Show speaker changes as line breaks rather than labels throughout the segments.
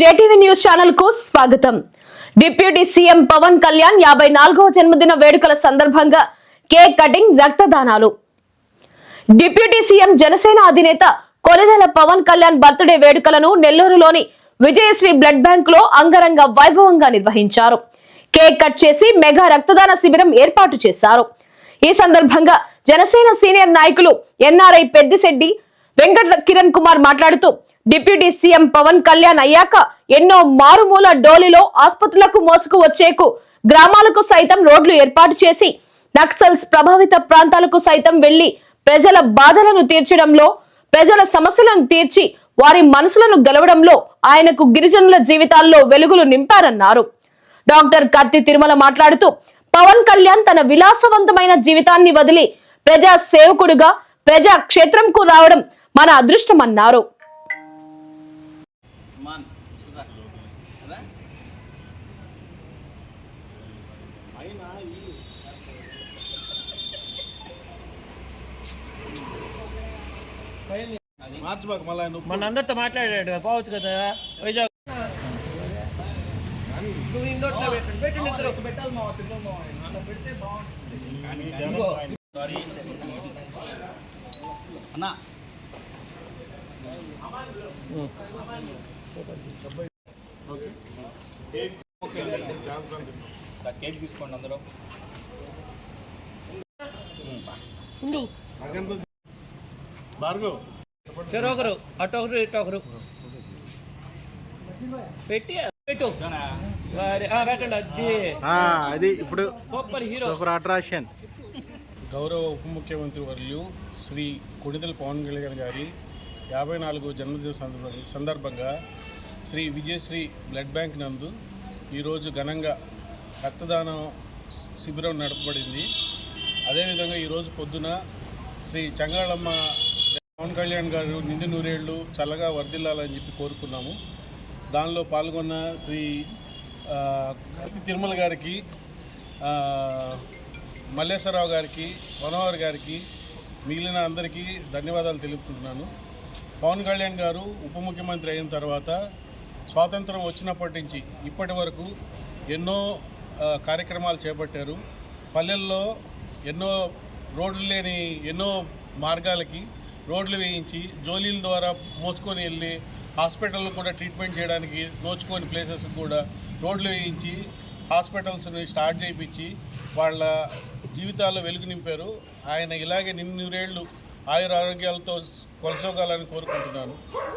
JTV news ఛానల్కు స్వాగతం. Deputy CM Pawan Kalyan యాభై నాలుగవ జన్మదిన వేడుకల సందర్భంగా కేక్ కటింగ్ రక్తదానాలు. డిప్యూటీ సీఎం జనసేన అధినేత కొలదెల పవన్ కళ్యాణ్ బర్త్డే వేడుకలను నెల్లూరులోని విజయశ్రీ బ్లడ్ బ్యాంక్లో అంగరంగ వైభవంగా నిర్వహించారు. కేక్ కట్ చేసి మెగా రక్తదాన శిబిరం ఏర్పాటు చేశారు. ఈ సందర్భంగా జనసేన సీనియర్ నాయకులు ఎన్ఆర్ఐ పెద్దిశెడ్డి వెంకట కిరణ్ కుమార్ మాట్లాడుతూ డిప్యూటీ సీఎం పవన్ కళ్యాణ్ అయ్యాక ఎన్నో మారుమూల డోలిలో ఆసుపత్రులకు మోసుకు వచ్చేకు గ్రామాలకు సైతం రోడ్లు ఏర్పాటు చేసి నక్సల్స్ ప్రభావిత ప్రాంతాలకు సైతం వెళ్ళి ప్రజల బాధలను తీర్చడంలో ప్రజల సమస్యలను తీర్చి వారి మనసులను గెలవడంలో ఆయనకు గిరిజనుల జీవితాల్లో వెలుగులు నింపారన్నారు. డాక్టర్ కత్తి తిరుమల మాట్లాడుతూ పవన్ కళ్యాణ్ తన విలాసవంతమైన జీవితాన్ని వదిలి ప్రజా సేవకుడుగా ప్రజా క్షేత్రంకు రావడం మన అదృష్టమన్నారు
మాన్ చూదా కదా
మార్చి మాకు మళ్ళీ నువ్వు
మన అందరితో మాట్లాడాడు కదా, పోవచ్చు కదా. వైజాగ్
అన్నా కేక్ తీసుకోండి అందరూ
భార్గవ్.
సరే ఒకరు అటు ఒకరు ఇటు ఒకరు. పెట్టి. పెట్టు వారి- ఆ, పెట్టండి అది.
అది ఇప్పుడు
సూపర్ హీరో.
Super attraction. గౌరవ ఉప ముఖ్యమంత్రి వర్యులు శ్రీ కొణిదెల పవన్ కళ్యాణ్ గారి యాభై నాలుగో జన్మదిన సందర్భ- సందర్భంగా శ్రీ విజయశ్రీ బ్లడ్ బ్యాంక్ నందు ఈరోజు ఘనంగా రక్తదానం శిబిరం నడపబడింది. అదేవిధంగా ఈరోజు పొద్దున శ్రీ చంగాళమ్మ పవన్ కళ్యాణ్ గారు నిండు నూరేళ్ళు చల్లగా వర్ధిల్లాలని చెప్పి కోరుకున్నాము. దానిలో పాల్గొన్న శ్రీ ఆ, తిరుమల గారికి మల్లేశ్వరరావు గారికి మనోహర్ గారికి మిగిలిన అందరికీ ధన్యవాదాలు తెలుపుకుంటున్నాను. పవన్ కళ్యాణ్ గారు ఉప ముఖ్యమంత్రి అయిన తర్వాత స్వాతంత్రం వచ్చినప్పటి నుంచి ఇప్పటి వరకు ఎన్నో కార్యక్రమాలు చేపట్టారు. పల్లెల్లో ఎన్నో రోడ్లు లేని ఎన్నో మార్గాలకి రోడ్లు వేయించి జోలీల ద్వారా మోసుకొని వెళ్ళి హాస్పిటల్లో కూడా ట్రీట్మెంట్ చేయడానికి దోచుకొని ప్లేసెస్ కూడా రోడ్లు వేయించి హాస్పిటల్స్ని స్టార్ట్ చేయించి వాళ్ళ జీవితాల్లో వెలుగు నింపారు. ఆయన ఇలాగే నిన్ను ఆయుర ఆరోగ్యాలతో కొనసాగాలని కోరుకుంటున్నాను.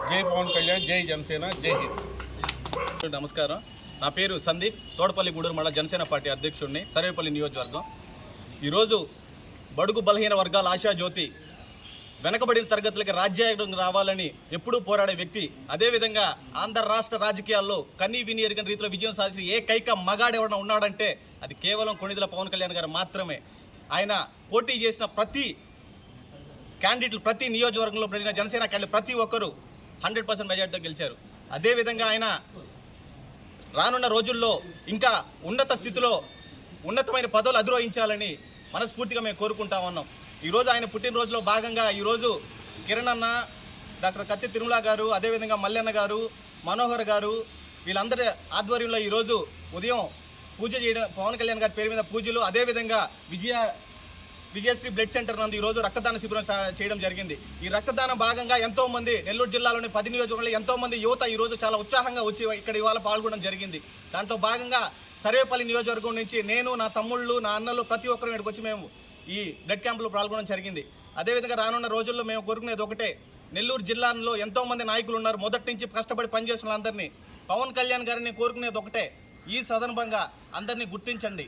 జై పవన్ కళ్యాణ్ జై జనసేన జై హింద్.
నమస్కారం. నా పేరు సందీప్. తోడపల్లి గూడూరు మండల జనసేన పార్టీ అధ్యక్షుడిని సర్వేపల్లి నియోజకవర్గం. ఈరోజు బడుగు బలహీన వర్గాల ఆశాజ్యోతి వెనకబడిన తరగతులకి రాజ్యాంగం రావాలని ఎప్పుడూ పోరాడే వ్యక్తి. అదేవిధంగా ఆంధ్ర రాష్ట్ర రాజకీయాల్లో కన్నీ విని ఎరిగిన రీతిలో విజయం సాధించిన ఏకైక మగాడు ఎవరైనా ఉన్నాడంటే అది కేవలం కొణిదల పవన్ కళ్యాణ్ గారు మాత్రమే. ఆయన పోటీ చేసిన ప్రతి క్యాండిడేట్లు ప్రతి నియోజకవర్గంలో జరిగిన జనసేన క్యాండిడేట్ ప్రతి ఒక్కరూ హండ్రెడ్ పర్సెంట్ మెజార్టీతో గెలిచారు. అదేవిధంగా ఆయన రానున్న రోజుల్లో ఇంకా ఉన్నత స్థితిలో ఉన్నతమైన పదవులు అధిరోహించాలని మనస్ఫూర్తిగా మేము కోరుకుంటా ఉన్నాం. ఈరోజు ఆయన పుట్టినరోజులో భాగంగా ఈరోజు కిరణ్ అన్న డాక్టర్ కత్తి తిరుమల గారు అదేవిధంగా మల్లెన్న గారు మనోహర్ గారు వీళ్ళందరి ఆధ్వర్యంలో ఈరోజు ఉదయం పూజ చేయడం పవన్ కళ్యాణ్ గారి పేరు మీద పూజలు అదేవిధంగా విజయ విజయశ్రీ బ్లడ్ సెంటర్ నందు ఈరోజు రక్తదాన శిబిరం చేయడం జరిగింది. ఈ రక్తదానం భాగంగా ఎంతోమంది నెల్లూరు జిల్లాలోని పది నియోజకవర్గంలో ఎంతోమంది యువత ఈరోజు చాలా ఉత్సాహంగా వచ్చి ఇక్కడ ఇవాళ పాల్గొనడం జరిగింది. దాంట్లో భాగంగా సర్వేపల్లి నియోజకవర్గం నుంచి నేను నా తమ్ముళ్ళు నా అన్నలు ప్రతి ఒక్కరు ఇక్కడికి వచ్చి మేము ఈ బ్లడ్ క్యాంపులో పాల్గొనడం జరిగింది. అదేవిధంగా రానున్న రోజుల్లో మేము కోరుకునేది ఒకటే నెల్లూరు జిల్లాలో ఎంతో మంది నాయకులు ఉన్నారు. మొదటి నుంచి కష్టపడి పనిచేసిన అందరినీ పవన్ కళ్యాణ్ గారిని కోరుకునేది ఒకటే. ఈ సందర్భంగా అందరినీ గుర్తించండి.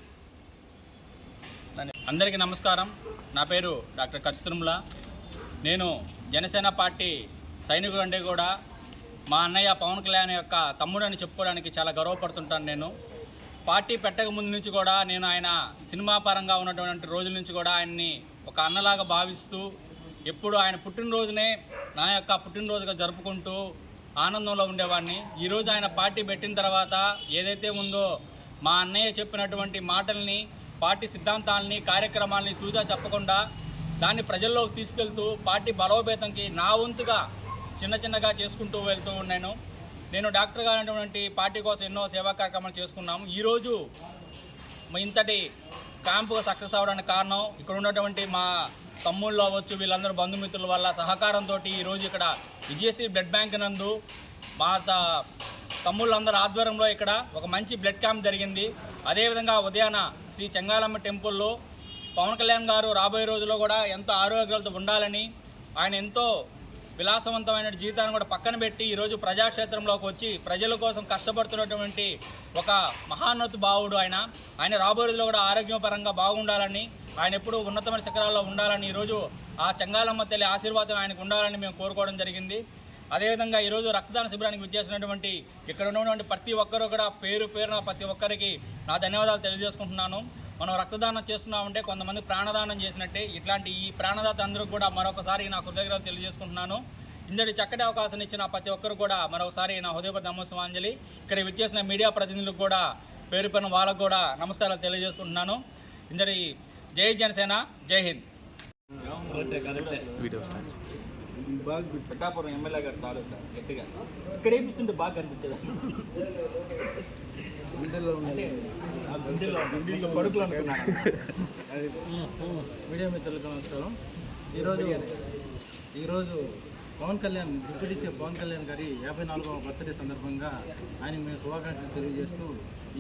అందరికీ నమస్కారం. నా పేరు డాక్టర్ కత్తి నేను జనసేన పార్టీ సైనికుడు అంటే కూడా మా అన్నయ్య పవన్ కళ్యాణ్ యొక్క తమ్ముడు అని చెప్పుకోవడానికి చాలా గర్వపడుతుంటాను నేను. పార్టీ పెట్టక ముందు నుంచి కూడా నేను ఆయన సినిమా పరంగా ఉన్నటువంటి రోజుల నుంచి కూడా ఆయన్ని ఒక అన్నలాగా భావిస్తూ ఎప్పుడు ఆయన పుట్టినరోజునే నా యొక్క పుట్టినరోజుగా జరుపుకుంటూ ఆనందంలో ఉండేవాడిని. ఈరోజు ఆయన పార్టీ పెట్టిన తర్వాత ఏదైతే ఉందో మా అన్నయ్య చెప్పినటువంటి మాటల్ని పార్టీ సిద్ధాంతాలని కార్యక్రమాలని తూజా చెప్పకుండా దాన్ని ప్రజల్లోకి తీసుకెళ్తూ పార్టీ బలోపేతంకి నా వంతుగా చిన్న చిన్నగా చేసుకుంటూ వెళ్తూ ఉన్నాను. నేను డాక్టర్ గారినటువంటి పార్టీ కోసం ఎన్నో సేవా కార్యక్రమాలు చేసుకున్నాము. ఈరోజు ఇంతటి క్యాంపు సక్సెస్ అవ్వడానికి కారణం ఇక్కడ ఉన్నటువంటి మా తమ్ముళ్ళు అవ్వచ్చు వీళ్ళందరూ బంధుమిత్రుల వల్ల సహకారంతో ఈరోజు ఇక్కడ విజయశ్రీ బ్లడ్ బ్యాంక్ నందు మా త- తమ్ముళ్ళందరూ ఆధ్వర్యంలో ఇక్కడ ఒక మంచి బ్లడ్ క్యాంప్ జరిగింది. అదేవిధంగా ఉదయాన శ్రీ చెంగాలమ్మ టెంపుల్లో పవన్ కళ్యాణ్ గారు రాబోయే రోజుల్లో కూడా ఎంతో ఆరోగ్యాలతో ఉండాలని ఆయన ఎంతో విలాసవంతమైన జీవితాన్ని కూడా పక్కన పెట్టి ఈరోజు ప్రజాక్షేత్రంలోకి వచ్చి ప్రజల కోసం కష్టపడుతున్నటువంటి ఒక మహాన్నత భావుడు ఆయన. ఆయన రాబోయే రోజుల్లో కూడా ఆరోగ్యపరంగా బాగుండాలని ఆయన ఎప్పుడూ ఉన్నతమైన శిఖరాల్లో ఉండాలని ఈరోజు ఆ చెంగాలమ్మ తల్లి ఆశీర్వాదం ఆయనకు ఉండాలని మేము కోరుకోవడం జరిగింది. అదేవిధంగా ఈరోజు రక్తదాన శిబిరానికి విచ్చేసినటువంటి ఇక్కడ ఉన్నటువంటి ప్రతి ఒక్కరూ కూడా పేరు పేరున ప్రతి ఒక్కరికి నా ధన్యవాదాలు తెలియజేసుకుంటున్నాను. మనం రక్తదానం చేస్తున్నామంటే కొంతమంది ప్రాణదానం చేసినట్టే. ఇట్లాంటి ఈ ప్రాణదాత అందరూ కూడా మరొకసారి నా కృతజ్ఞతలు తెలియజేసుకుంటున్నాను. ఇంతటి చక్కటి అవకాశం ఇచ్చిన ప్రతి ఒక్కరు కూడా మరొకసారి నా హృదయపూర్వక నమస్కారాంజలి ఇక్కడ విచ్చేసిన మీడియా ప్రతినిధులకు కూడా పేరు పైన వాళ్ళకు కూడా నమస్కారాలు తెలియజేసుకుంటున్నాను. ఇంతటి జై జనసేన జై హింద్. ఎమ్మెల్యే గారు గట్టిగా. ఇక్కడ ఏమిస్తుంటే బాగా కనిపించదు? పడుకులు
మీడియా మిత్రులకు నమస్కారం. ఈరోజు ఈరోజు పవన్ కళ్యాణ్ డిప్యూటీ సీఎం పవన్ కళ్యాణ్ గారి యాభై నాలుగవ బర్త్డే సందర్భంగా ఆయనకు మేము శుభాకాంక్షలు తెలియజేస్తూ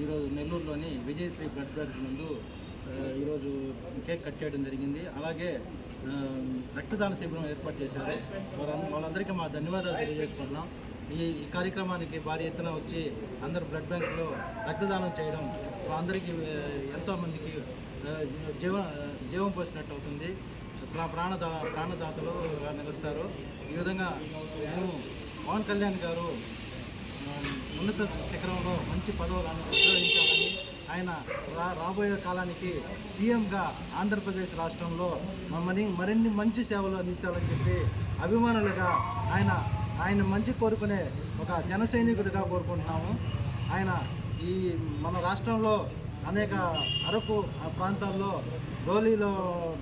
ఈరోజు నెల్లూరులోని విజయశ్రీ బ్లడ్ బ్యాంక్ ఆ, ఈరోజు కేక్ కట్ చేయడం జరిగింది. అలాగే రక్తదాన శిబిరం ఏర్పాటు చేశారు. వాళ్ళందరికీ మా ధన్యవాదాలు తెలియజేసుకుంటున్నాం. ఈ ఈ కార్యక్రమానికి భారీ ఎత్తున వచ్చి అందరు బ్లడ్ బ్యాంకులో రక్తదానం చేయడం అందరికీ ఎంతోమందికి జీవ జీవం పోసినట్టు అవుతుంది. ప్రాణదా ప్రాణదాతలు నిలుస్తారు. ఈ విధంగా మేము పవన్ కళ్యాణ్ గారు ఉన్నత శిఖరంలో మంచి పదవులను ఉపయోగించాలని ఆయన రా రాబోయే కాలానికి సీఎంగా ఆంధ్రప్రదేశ్ రాష్ట్రంలో మమ్మల్ని మరిన్ని మంచి సేవలు అందించాలని చెప్పి అభిమానులుగా ఆయన ఆయన మంచి కోరుకునే ఒక జనసైనికుడిగా కోరుకుంటున్నాము. ఆయన ఈ మన రాష్ట్రంలో అనేక అరకు ప్రాంతాల్లో డోలీలో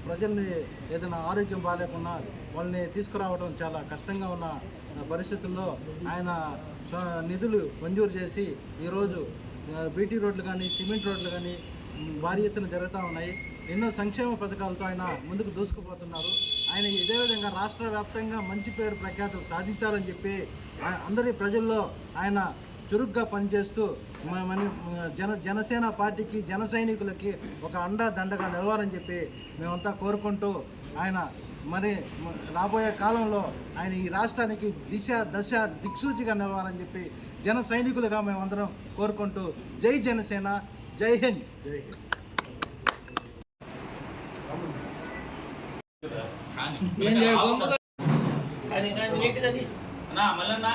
ప్రజల్ని ఏదైనా ఆరోగ్యం బాగాలేకున్నా వాళ్ళని తీసుకురావడం చాలా కష్టంగా ఉన్న పరిస్థితుల్లో ఆయన నిధులు మంజూరు చేసి ఈరోజు బీటీ రోడ్లు కానీ సిమెంట్ రోడ్లు కానీ భారీ ఎత్తున జరుగుతూ ఉన్నాయి. ఎన్నో సంక్షేమ పథకాలతో ఆయన ముందుకు దూసుకు చేస్తున్నారు. ఆయన ఇదే విధంగా రాష్ట్ర వ్యాప్తంగా మంచి పేరు ప్రఖ్యాతులు సాధించాలని చెప్పి అందరి ప్రజల్లో ఆయన చురుగ్గా పనిచేస్తూ మన జన జనసేన పార్టీకి జన సైనికులకి ఒక అండా దండగా నిలవాలని చెప్పి మేమంతా కోరుకుంటూ ఆయన మరి రాబోయే కాలంలో ఆయన ఈ రాష్ట్రానికి దిశ దశ దిక్సూచిగా నిలవాలని చెప్పి జన సైనికులుగా మేమందరం కోరుకుంటూ జై జనసేన జై హింద్. జై హింద్.
ఏం చేయాలి గమ్ముగా కానీ కానీ నీట్గా అది
అన్నా